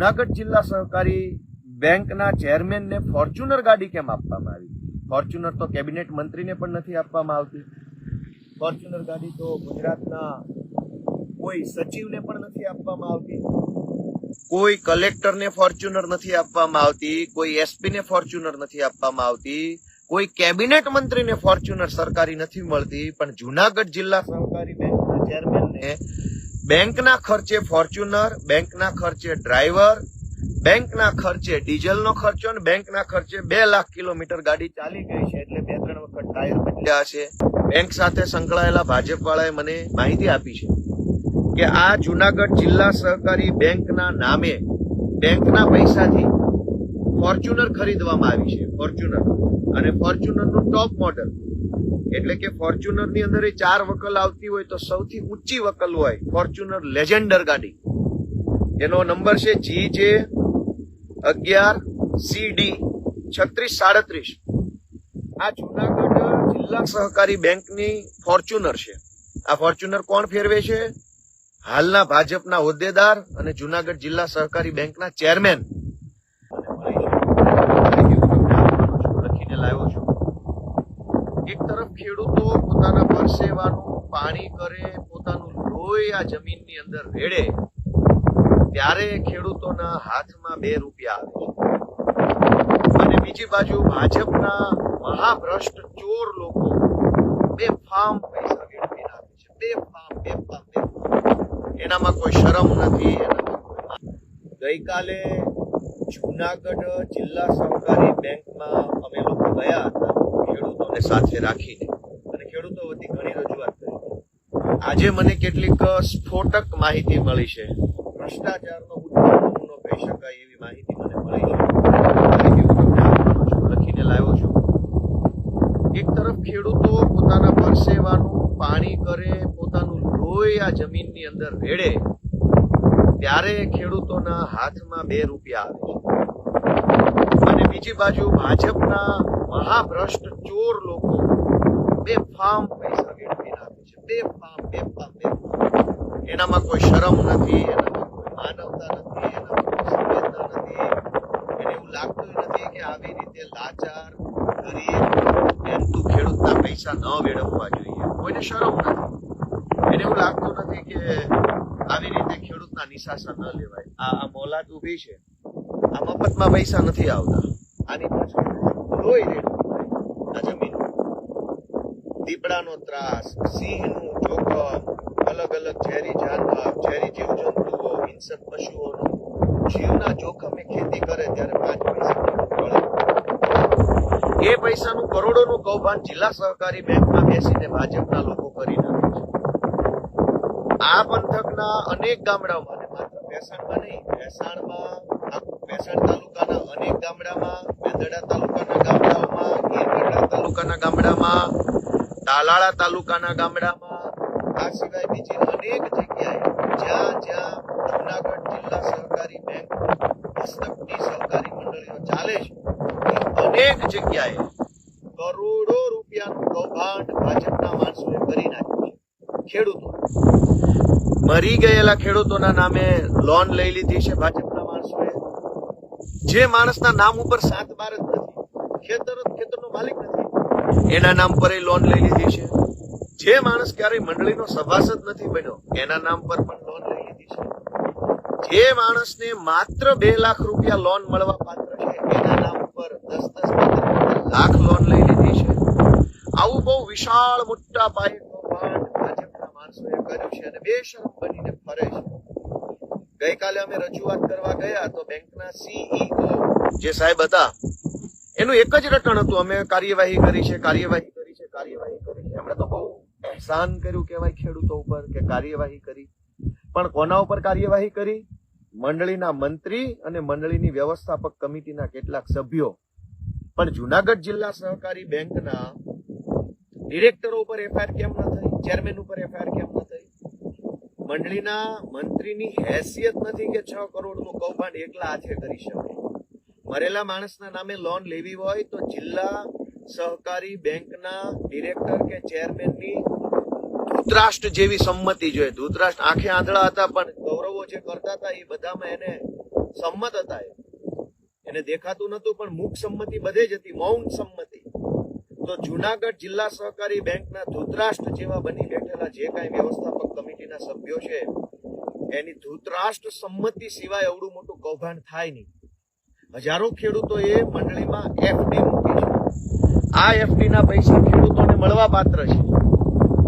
જુનાગઢ જિલ્લા સહકારી બેંકના ચેરમેનને ફોર્ચ્યુનર ગાડી કેમ આપવામાં આવી? ફોર્ચ્યુનર તો કેબિનેટ મંત્રીને પણ નથી આપવામાં આવતી. ફોર્ચ્યુનર ગાડી તો ગુજરાતના કોઈ સચિવને પણ નથી આપવામાં આવતી. કોઈ કલેક્ટરને ફોર્ચ્યુનર નથી આપવામાં આવતી. કોઈ એસપીને ફોર્ચ્યુનર નથી આપવામાં આવતી. કોઈ કેબિનેટ મંત્રીને ફોર્ચ્યુનર સરકારી નથી મળતી. પણ જુનાગઢ જિલ્લા સહકારી બેંકના ચેરમેનને બેંકના ખર્ચે ફોર્ચ્યુનર, બેંકના ખર્ચે ડ્રાઈવર, બેંકના ખર્ચે ડીઝલનો ખર્ચો અને બેંકના ખર્ચે બે લાખ કિલોમીટર ગાડી ચાલી ગઈ છે એટલે બે ત્રણ વખત ટાયર બદલ્યા છે. બેંક સાથે સંકળાયેલા ભાજપ વાળાએ મને માહિતી આપી છે કે આ જુનાગઢ જિલ્લા સહકારી બેંકના નામે બેંકના પૈસાથી ફોર્ચ્યુનર ખરીદવામાં આવી છે, ફોર્ચ્યુનર. અને ફોર્ચ્યુનરનું ટોપ મોડલ. એટલે કે ફોર્ચ્યુનરની અંદર એ ચાર વકલ આવતી હોય તો સૌથી ઊંચી વકલ હોય ફોર્ચ્યુનર લેજેન્ડર ગાડી. એનો નંબર છે જી જે અગિયાર સી ડી છત્રીસ સાડત્રીસ. આ જુનાગઢ જિલ્લા સહકારી બેંકની ફોર્ચ્યુનર છે. આ ફોર્ચ્યુનર કોણ ફેરવે છે? હાલના ભાજપના હોદ્દેદાર અને જુનાગઢ જિલ્લા સહકારી બેંકના ચેરમેન લખીને લાવ્યો છું એક તરફ ખેડૂતો પોતાના પરસેવાનું પાણી કરે, પોતાનું લોહી આ જમીનની અંદર રેડે, ત્યારે ખેડૂતોના હાથમાં બે રૂપિયા આવે અને બીજી બાજુ ભાજપના મહાભ્રષ્ટ ચોર લોકો બે ફામ પૈસા વેડફી નાખે છે. બે ફામ, બે ફાર્મ બે એનામાં કોઈ શરમ નથી. ગઈકાલે જુનાગઢ જિલ્લા સહકારી બેંકમાં અમે લોકો ગયા હતા, ખેડૂતોને સાથે રાખીને અને ખેડૂતો વતી ઘણી રજૂઆત કરી આજે મને કેટલીક સ્ફોટક માહિતી મળી છે. ભ્રષ્ટાચારનો ઉત્તમ નમૂનો કહી શકાય એવી માહિતી મને મળી છે. લખીને લાવ્યો છું. એક તરફ ખેડૂતો પોતાના પરસેવાનું પાણી કરે, પોતાનું લોહી આ જમીનની અંદર રેડે, ત્યારે ખેડૂતોના હાથમાં બે રૂપિયા આવે છે. અને બીજી બાજુ ભાજપના મહાભ્રષ્ટ ચોર લોકો બે વેડફી બેફામ બે ફામ બે ફામ બે ફામ એનામાં કોઈ શરમ નથી, એનામાં કોઈ માનવતા નથી, એનામાં કોઈ સંવેદના નથી. એને એવું લાગતું નથી કે આવી રીતે લાચાર ગરીબ મહેનતુ ખેડૂતના પૈસા ન વેડફવા જોઈએ. કોઈને શરમ નથી. એને એવું લાગતું નથી કે આવી રીતે ખેડૂતના નિશાસા ન લેવાય. આ મોલાત ઊભી છે. આ મફતમાં પૈસા નથી આવતા આની પાછળ લોહી રેડવું પડે આ જમીન દીપડાનો ત્રાસ, સિંહનું જોખમ અલગ અલગ ઝેરી જાનવર ઝેરી જીવજંતુઓ, હિંસક પશુઓનો. જીવના જોખમે ખેતી કરે ત્યારે પાંચ પૈસા એ પૈસાનું કરોડોનું કૌભાંડ જિલ્લા સહકારી બેંકમાં બેસીને ભાજપના લોકો કરી નાખે છે. આ પંથકના અનેક ગામડાઓમાં માત્ર ભેસાણમાં નહીં, ભેસાણમાં ભેસાણ તાલુકાના અનેક ગામડામાં, મેંદડા તાલુકાના ગામડાઓમાં ગીરગઢડા તાલુકાના ગામડામાં તાલાળા તાલુકાના ગામડામાં આ સિવાય બીજી અનેક જગ્યાએ જ્યાં જ્યાં જુનાગઢ જિલ્લા સહકારી બેંક હસ્તકની સહકારી મંડળીઓ ચાલે છે અનેક જગ્યાએ કરોડો રૂપિયાનું કૌભાંડ ભાજપના માણસોએ કરી નાખ્યું છે. ખેડૂતો. મરી ગયેલા ખેડૂતોના નામે લોન લઈ લીધી છે ભાજપના માણસોએ. જે માણસના નામ ઉપર સાત બાર જ નથી, ખેતર ખેતરનો માલિક નથી. એના નામ પર એ લોન લઈ લીધી છે. જે માણસ ક્યારેય મંડળીનો સભાસદ નથી બન્યો, એના નામ પર પણ લોન લઈ લીધી છે. જે માણસને માત્ર બે લાખ રૂપિયા લોન મળવા પાત્ર છે, એના નામ પર દસ દસ લાખ લોન લઈ લીધી છે. આવું બહુ વિશાળ મોટા પાયે ભાજપના કર્યું છે અને બેશરમ બનીને ફરે છે. ગઈકાલે અમે રજૂઆત કરવા ગયા તો બેંકના સીઈઓ જે સાહેબ હતા એનું એક જ રટણ હતું, અમે કાર્યવાહી કરી છે, કાર્યવાહી કરી છે, કાર્યવાહી કરી છે. એમણે તો બહુ એહસાન કર્યું કહેવાય ખેડૂતો ઉપર કે કાર્યવાહી કરી. પણ કોના ઉપર કાર્યવાહી કરી? મંડળીના મંત્રી અને મંડળીની વ્યવસ્થાપક કમિટીના કેટલાક સભ્યો. પણ જુનાગઢ જિલ્લા સહકારી બેંકના ડિરેક્ટરો ઉપર એફઆઈઆર કેમ ન થઈ? ચેરમેન ઉપર એફઆઈઆર કેમ ન થઈ? મંડળીના મંત્રીની હેસિયત નથી કે છ કરોડનું કૌભાંડ એકલા હાથે કરી શકે. મરેલા માણસના નામે લોન લેવી હોય તો જિલ્લા સહકારી બેંકના ડિરેક્ટર કે ચેરમેનની ધૃતરાષ્ટ્ર જેવી સંમતિ જોઈએ. ધૂતરાષ્ટ્ર આંખે આંધળા હતા, પણ ગૌરવો જે કરતા હતા, એ બધામાં એને સંમત હતા એને દેખાતું નતું પણ મુખ સંમતિ બધે જ હતી, મૌન સંમતિ. તો જુનાગઢ જિલ્લા સહકારી બેંકના ધૃતરાષ્ટ્ર જેવા બની બેઠેલા જે કાંઈ વ્યવસ્થાપક કમિટીના સભ્યો છે, એની ધૃતરાષ્ટ્ર સંમતિ સિવાય એવડું મોટું કૌભાંડ થાય નહીં. હજારો ખેડૂતો એ મંડળીમાં એફડી મૂકી છે. આ એફડી ના પૈસા ખેડૂતોને મળવા પાત્ર છે.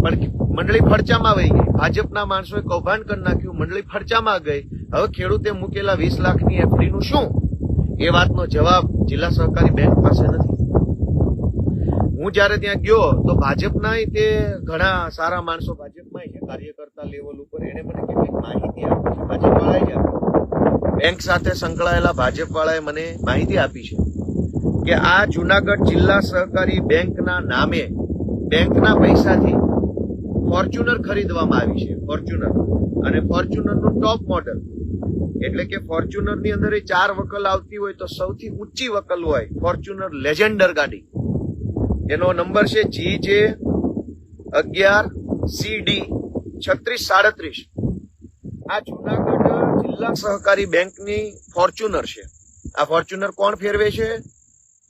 પણ મંડળી ફરચામાં વહી ગઈ. ભાજપના માણસોએ કૌભાંડ કરી નાખ્યું. મંડળી ફરચામાં ગઈ. હવે ખેડૂતે મૂકેલા વીસ લાખની એફડીનું શું? એ વાતનો જવાબ જિલ્લા સહકારી બેંક પાસે નથી. હું જયારે ત્યાં ગયો, તો ભાજપના તે ઘણા સારા માણસો ભાજપમાં છે. કાર્યકર્તા લેવલ ઉપર એને મને કેટલીક માહિતી આપી છે. ભાજપ વાળાએ જ આપી બેંક સાથે સંકળાયેલા ભાજપ વાળાએ મને માહિતી આપી છે કે આ જુનાગઢ જિલ્લા સહકારી બેંકના નામે બેંકના પૈસાથી ફોર્ચ્યુનર ખરીદવામાં આવી છે, ફોર્ચ્યુનર. અને ફોર્ચ્યુનરનું ટોપ મોડલ એટલે કે ફોર્ચ્યુનરની અંદર એ ચાર વકલ આવતી હોય તો સૌથી ઊંચી વકલ હોય ફોર્ચ્યુનર લેજેન્ડર ગાડી. એનો નંબર છે જી જે અગિયાર સી ડી છત્રીસ સાડત્રીસ. આ જુનાગઢ જિલ્લા સહકારી બેંકની ફોર્ચ્યુનર છે. આ ફોર્ચ્યુનર કોણ ફેરવે છે?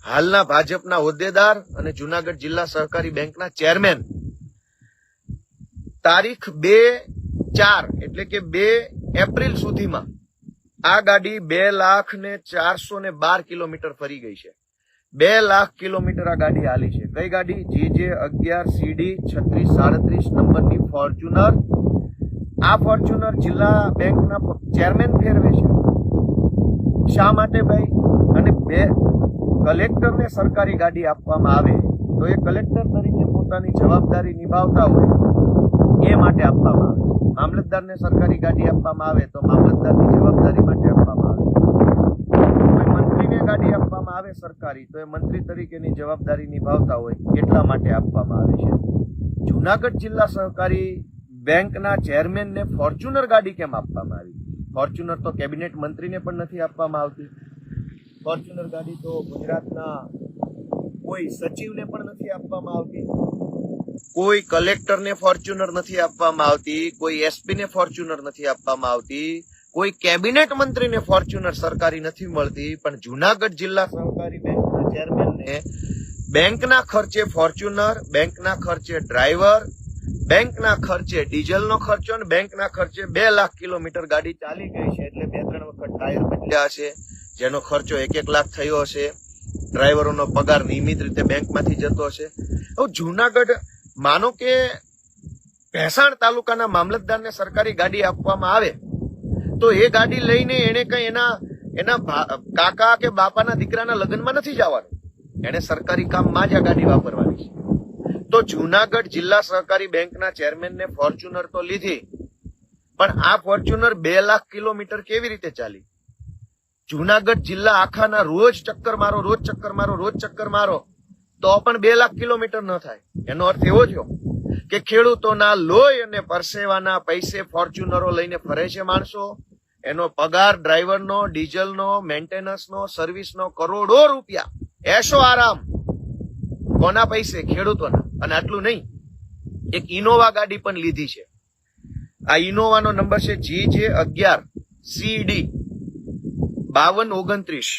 હાલના ભાજપના હોદ્દેદાર અને જુનાગઢ જિલ્લા સહકારી બેંકના ચેરમેન. તારીખ બે ચાર, એટલે કે બે એપ્રિલ સુધીમાં આ ગાડી બે લાખ ને ચારસો ને બાર કિલોમીટર ફરી ગઈ છે. બે લાખ કિલોમીટર આ ગાડી હાલી છે. કઈ ગાડી? જી જે અગિયાર સીડી છત્રીસ સાડત્રીસ નંબરની ફોર્ચ્યુનર આ ફોર્ચ્યુનર જિલ્લા બેંકના ચેરમેન ફેરવે છે. શા માટે ભાઈ? અને બે, કલેક્ટરને સરકારી ગાડી આપવામાં આવે તો એ કલેક્ટર તરીકે પોતાની જવાબદારી નિભાવતા હોય એ માટે આપવામાં આવે મામલતદારને સરકારી ગાડી આપવામાં આવે તો મામલતદારની જવાબદારી માટે આપવામાં આવે કોઈ મંત્રીને ગાડી આપવામાં આવે સરકારી તો એ મંત્રી તરીકેની જવાબદારી નિભાવતા હોય એટલા માટે આપવામાં આવે છે. જુનાગઢ જિલ્લા સહકારી બેંકના ચેરમેનને ફોર્ચ્યુનર ગાડી કેમ આપવામાં આવી? ફોર્ચ્યુનર તો કેબિનેટ મંત્રીને પણ નથી આપવામાં આવતી. ફોર્ચ્યુનર ગાડી તો ગુજરાતના કોઈ સચિવને પણ નથી આપવામાં આવતી. કોઈ કલેક્ટરને ફોર્ચ્યુનર નથી આપવામાં આવતી. કોઈ એસપીને ફોર્ચ્યુનર નથી આપવામાં આવતી. કોઈ કેબિનેટ મંત્રીને ફોર્ચ્યુનર સરકારી નથી મળતી. પણ જુનાગઢ જિલ્લા સહકારી બેંકના ચેરમેનને બેંકના ખર્ચે ફોર્ચ્યુનર, બેંકના ખર્ચે ડ્રાઈવર બેંકના ખર્ચે, ડીઝલનો ખર્ચો અને બેંકના ખર્ચે બે લાખ કિલોમીટર ગાડી ચાલી ગઈ છે એટલે બે ત્રણ વખત ટાયર બદલ્યા હશે, જેનો ખર્ચો એક એક લાખ થયો હશે. ડ્રાઈવરોનો પગાર નિયમિત રીતે બેંકમાંથી જતો હશે. હવે જુનાગઢ, માનો કે ભેસાણ તાલુકાના મામલતદારને સરકારી ગાડી આપવામાં આવે, તો એ ગાડી લઈને એને કઈ એના એના કાકા કે બાપાના દીકરાના લગ્નમાં નથી જવાનું. એને સરકારી કામમાં જ આ ગાડી વાપરવાની છે. તો જુનાગઢ જિલ્લા સહકારી બેંકના ચેરમેનને ફોર્ચ્યુનર તો લીધી, પણ આ ફોર્ચ્યુનર બે લાખ કિલોમીટર કેવી રીતે ચાલી? જુનાગઢ જિલ્લા આખાના રોજ ચક્કર મારો, રોજ ચક્કર મારો, રોજ ચક્કર મારો, તો પણ બે લાખ કિલોમીટર ન થાય. એનો અર્થ એવો થયો કે ખેડૂતોના લોહી અને પરસેવાના પૈસે ફોર્ચ્યુનરો લઈને ફરે છે માણસો. એનો પગાર ડ્રાઈવરનો, ડીઝલનો, મેન્ટેનન્સનો, સર્વિસનો કરોડો રૂપિયા. એશો આરામ. કોના પૈસે? ખેડૂતોના. અને આટલું નહીં. એક ઇનોવા ગાડી પણ લીધી છે. આ ઇનોવાનો નંબર છે જી જે અગિયાર સીડી બાવન ઓગણત્રીસ.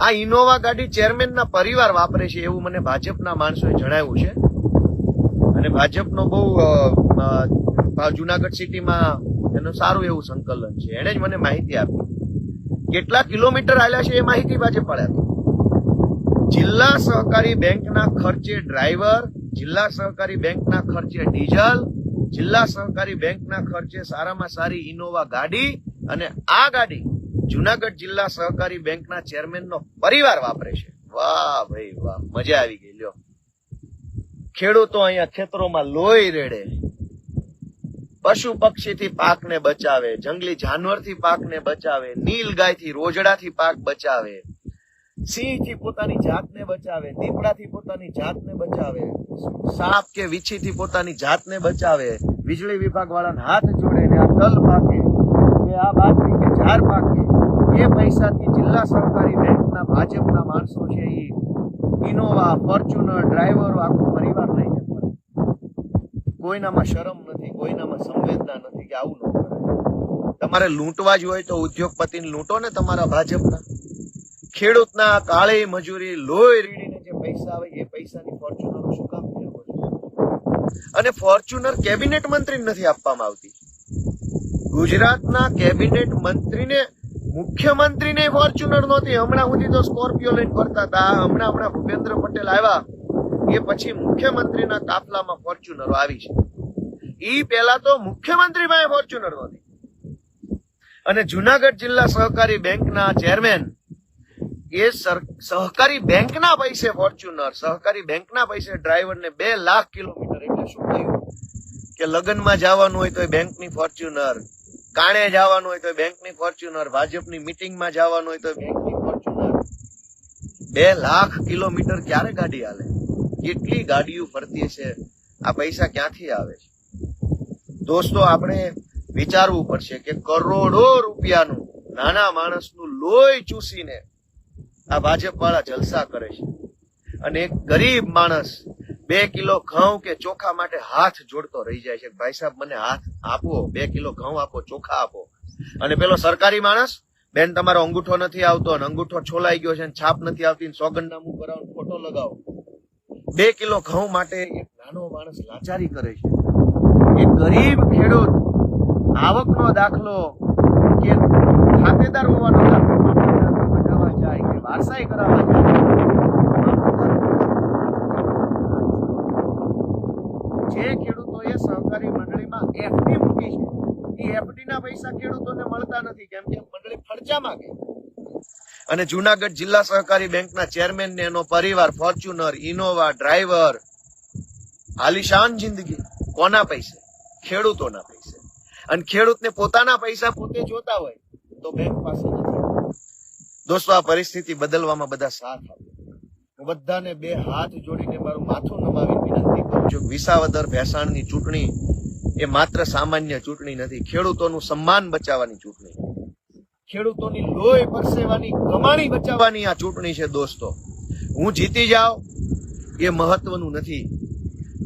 આ ઇનોવા ગાડી ચેરમેનના પરિવાર વાપરે છે એવું મને ભાજપના માણસોએ જણાવ્યું છે. અને ભાજપનો બહુ જુનાગઢ સિટીમાં એનું સારું એવું સંકલન છે. એને જ મને માહિતી આપી. કેટલા કિલોમીટર આવ્યા છે એ માહિતી ભાજપ વાળા જિલ્લા સહકારી બેંકના ખર્ચે ડ્રાઈવર, જિલ્લા સહકારી બેંકના ખર્ચે ડીઝલ, જિલ્લા સહકારી બેંકના ખર્ચે સારામાં સારી ઇનોવા ગાડી અને આ ગાડી જુનાગઢ જિલ્લા સહકારી બેંકના ચેરમેનનો પરિવાર વાપરે છે. વાહ ભાઈ વાહ, મજા આવી ગઈ, લ્યો. ખેડૂતો અહીંયા ખેતરોમાં લોહી રેડે. પશુ પક્ષીથી પાકને બચાવે, જંગલી જાનવરથી પાકને બચાવે નીલ ગાયથી રોજડાથી પાક બચાવે. સિંહથી પોતાની જાતને બચાવે, દીપડાથી પોતાની જાતને બચાવે, સાપ કે વીછીથી પોતાની જાતને બચાવે, વીજળી વિભાગ વાળાને હાથ જોડે ને આ તલ પાકે, કે આ બાજરી કે ઝાર પાકે, એ પૈસાથી જિલ્લા સહકારી બેંકના ભાજપના માણસો છે એ ઇનોવા, ફોર્ચ્યુનર, ડ્રાઈવરો, આખો પરિવાર લઈને કોઈનામાં શરમ નથી, કોઈનામાં સંવેદના નથી કે આવું ન કરે તમારે લૂંટવા જ હોય તો ઉદ્યોગપતિને લૂંટો ને તમારા ભાજપના. ખેડૂતના કાળી મજૂરી, લોહી રીડીને જે પૈસા આવે, એ પૈસાની ફોર્ચ્યુનર શું કામ અને ફોર્ચ્યુનર કેબિનેટ મંત્રી નથી આપવામાં આવતી. ગુજરાતના કેબિનેટ મંત્રીને, મુખ્યમંત્રીને ફોર્ચ્યુનર નહોતી. હમણાં સુધી તો સ્કોર્પિયો લઈને ફરતા હતા. હમણાં હમણાં ભૂપેન્દ્ર પટેલ આવ્યા. એ પછી મુખ્યમંત્રીના કાફલામાં ફોર્ચ્યુનરો આવી છે. ઈ પહેલા તો મુખ્યમંત્રી પાસે ફોર્ચ્યુનર નહોતી. અને જુનાગઢ જિલ્લા સહકારી બેંકના ચેરમેન એ સહકારી બેંકના પૈસે ફોર્ચ્યુનર, સહકારી બેંકના પૈસે ડ્રાઈવરને બે લાખ કિલોમીટર એટલે શું થયું? કે લગ્નમાં જવાનું હોય તો બેંકની ફોર્ચ્યુનર, કાણે જવાનું હોય તો બેંકની ફોર્ચ્યુનર, ભાજપની મિટિંગમાં જવાનું હોય તો બેંકની ફોર્ચ્યુનર. બે લાખ કિલોમીટર ક્યારે ગાડી હાલે? કેટલી ગાડીઓ ફરતી છે આ પૈસા ક્યાંથી આવે છે? દોસ્તો, આપણે વિચારવું પડશે કે કરોડો રૂપિયાનું નાના માણસનું લોહી ચૂસીને આ ભાજપ વાળા જલસા કરે છે. અને એક ગરીબ માણસ બે કિલો ઘઉં કે ચોખા માટે હાથ જોડતો રહી જાય છે. ભાઈ સાહેબ, મને હાથ આપો, બે કિલો ઘઉં આપો, ચોખા આપો. અને પેલો સરકારી માણસ, બેન, તમારો અંગૂઠો નથી આવતો અને અંગૂઠો છોલાઈ ગયો છે છાપ નથી આવતી સોગંદનામું કરાવો ફોટો લગાવો. બે કિલો ઘઉં માટે એક નાનો માણસ લાચારી કરે છે. એક ગરીબ ખેડૂત આવકનો દાખલો કે ખાતેદાર હોવાનો દાખલો જાય વારસાઈ કરાવવા જે ખેડૂતોએ સહકારી મંડળીમાં એફડી મૂકી છે, એ એફડીના પૈસા ખેડૂતોને મળતા નથી, કેમ કે મંડળી ખર્ચામાં માંગે. અને જુનાગઢ જિલ્લા સહકારી બેંકના ચેરમેન ને એનો પરિવાર, ફોર્ચ્યુનર, ઇનોવા, ડ્રાઈવર, આલિશાન જિંદગી, કોના પૈસે? ખેડૂતોના પૈસે. અને ખેડૂતને પોતાના પૈસા પોતે જોતા હોય, તો બેંક પાસે નથી. દોસ્તો, આ પરિસ્થિતિ બદલવામાં બધા સાથ આપ્યો બધાને બે હાથ જોડીને મારું માથું નમાવી વિનંતી કરું છું. વિસાવદર ભેસાણની ચૂંટણી એ માત્ર સામાન્ય ચૂંટણી નથી, ખેડૂતોનું સન્માન બચાવવાની ચૂંટણી. ખેડૂતોની લોહી પરસેવાની કમાણી બચાવવાની આ ચૂંટણી છે દોસ્તો. હું જીતી જાઉં એ મહત્વનું નથી.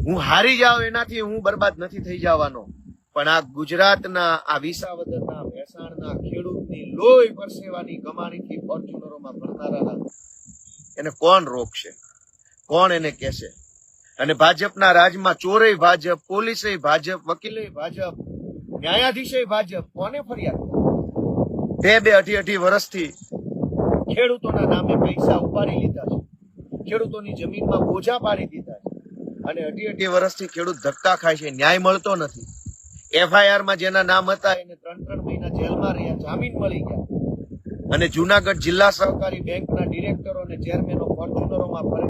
હું હારી જાઉં એનાથી હું બરબાદ નથી થઈ જવાનો. પણ આ ગુજરાતના, આ વિસાવદરના ભેસાણના ખેડૂતની લોહી પરસેવાની કમાણીથી ફોર્ચ્યુનરોમાં ભરનારા એને કોણ રોકશે? કોણ એને કહેશે? અને ભાજપના રાજમાં ચોરે ભાજપ પોલીસે ભાજપ વકીલે ભાજપ ન્યાયાધીશે ભાજપ કોને ફરિયાદ બે બે અઢી અઢી વર્ષથી ખેડૂતોના નામે પૈસા ઉપાડી લીધા છે. ખેડૂતોની જમીનમાં બોજા પાડી દીધા છે. અને અઢી અઢી વર્ષથી ખેડૂત ધક્કા ખાય છે, ન્યાય મળતો નથી. એફઆઈઆરમાં જેના નામ હતા, એને ત્રણ ત્રણ મહિના જેલમાં રહ્યા, જામીન મળી ગયા. અને જુનાગઢ જિલ્લા સહકારી બેંકના ડિરેક્ટરો અને ચેરમેનો ફોર્ચ્યુનરોમાં ફરે